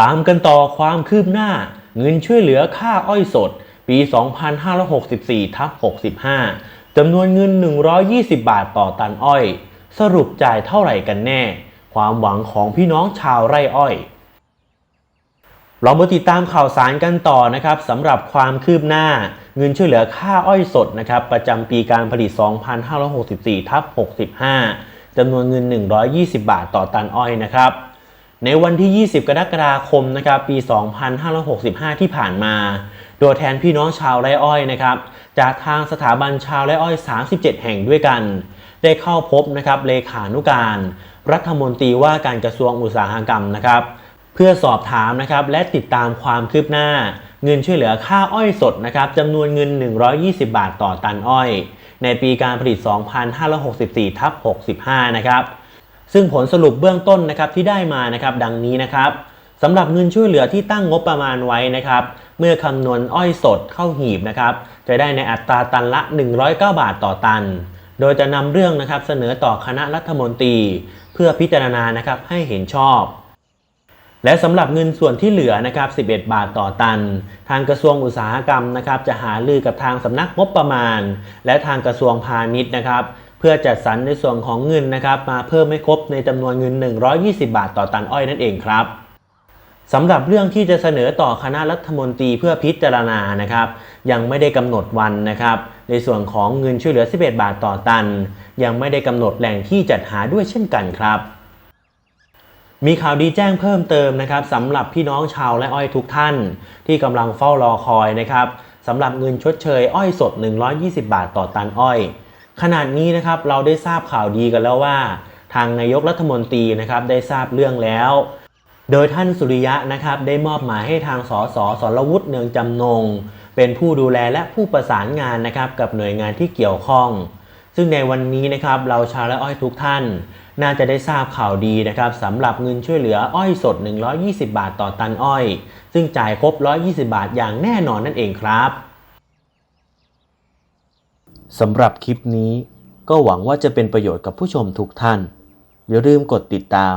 ตามกันต่อความคืบหน้า เงินช่วยเหลือค่าอ้อยสด ปี 2564ทับ65จำนวนเงิน 120 บาทต่อตันอ้อย สรุปจ่ายเท่าไหร่กันแน่ ความหวังของพี่น้องชาวไร่อ้อย เรามาติดตามข่าวสารกันต่อนะครับสำหรับความคืบหน้าเงินช่วยเหลือค่าอ้อยสดนะครับประจำปีการผลิต 2564ทับ65จำนวนเงิน 120 บาทต่อตันอ้อยนะครับ ในวันที่ 20 กรกฎาคมนะครับปี 2565 ที่ผ่านมาตัวแทนพี่น้องชาวไร่อ้อยนะครับจากทางสถาบันชาวไร่อ้อย 37 แห่งด้วยกัน ได้เข้าพบนะครับเลขานุการ รัฐมนตรีว่าการกระทรวงอุตสาหกรรมนะครับ เพื่อสอบถามนะครับและติดตามความคืบหน้า เงินช่วยเหลือค่าอ้อยสดนะครับจำนวนเงิน 120 บาทต่อตันอ้อย ในปีการผลิต 2564ทับ65 นะครับซึ่งผลสรุปเบื้องต้นนะครับที่ได้มานะครับดังนี้นะครับสำหรับเงินช่วยเหลือที่ตั้งงบประมาณไว้นะครับ เมื่อคำนวณอ้อยสดเข้าหีบนะครับ จะได้ในอัตราตันละ 109 บาทต่อตัน โดยจะนำเรื่องนะครับเสนอต่อคณะรัฐมนตรี เพื่อพิจารณานะครับให้เห็นชอบ และสำหรับเงินส่วนที่เหลือนะครับ 11 บาทต่อตัน ทางกระทรวงอุตสาหกรรมนะครับ จะหารือกับทางสำนักงบประมาณ และทางกระทรวงพาณิชย์นะครับ เพื่อจัดสรรในส่วนของเงินนะครับ มาเพิ่มให้ครบในจำนวนเงิน 120 บาทต่อตันอ้อยนั่นเองครับ สำหรับเรื่องที่จะเสนอต่อคณะรัฐมนตรีเพื่อพิจารณานะครับ ยังไม่ได้กำหนดวันนะครับ ในส่วนของเงินช่วยเหลือ 11 บาทต่อตัน ยังไม่ได้กำหนดแหล่งที่จัดหาด้วยเช่นกันครับ มีข่าวดีแจ้งเพิ่มเติมนะครับสำหรับพี่น้องชาวและอ้อยทุกท่าน ที่กำลังเฝ้ารอคอยนะครับสำหรับเงินชดเชยอ้อยสด 120 บาทต่อตันอ้อย ขนาดนี้นะครับเราได้ทราบข่าวดีกันแล้วว่า ทางนายกรัฐมนตรีนะครับได้ทราบเรื่องแล้ว โดยท่านสุริยะนะครับได้มอบหมายให้ทางสสสรวุฒิเนืองจำนง เป็นผู้ดูแลและผู้ประสานงานนะครับกับหน่วยงานที่เกี่ยวข้อง ซึ่งในวันนี้นะครับเราชาวและอ้อยทุกท่าน น่าจะได้ทราบข่าวดีนะครับสำหรับเงินช่วยเหลืออ้อยสด 120 บาทต่อตันอ้อย ซึ่งจ่ายครบ 120 บาทอย่างแน่นอนนั่นเองครับสำหรับคลิปนี้ก็หวังว่าจะเป็นประโยชน์กับผู้ชมทุกท่าน อย่าลืมกดติดตาม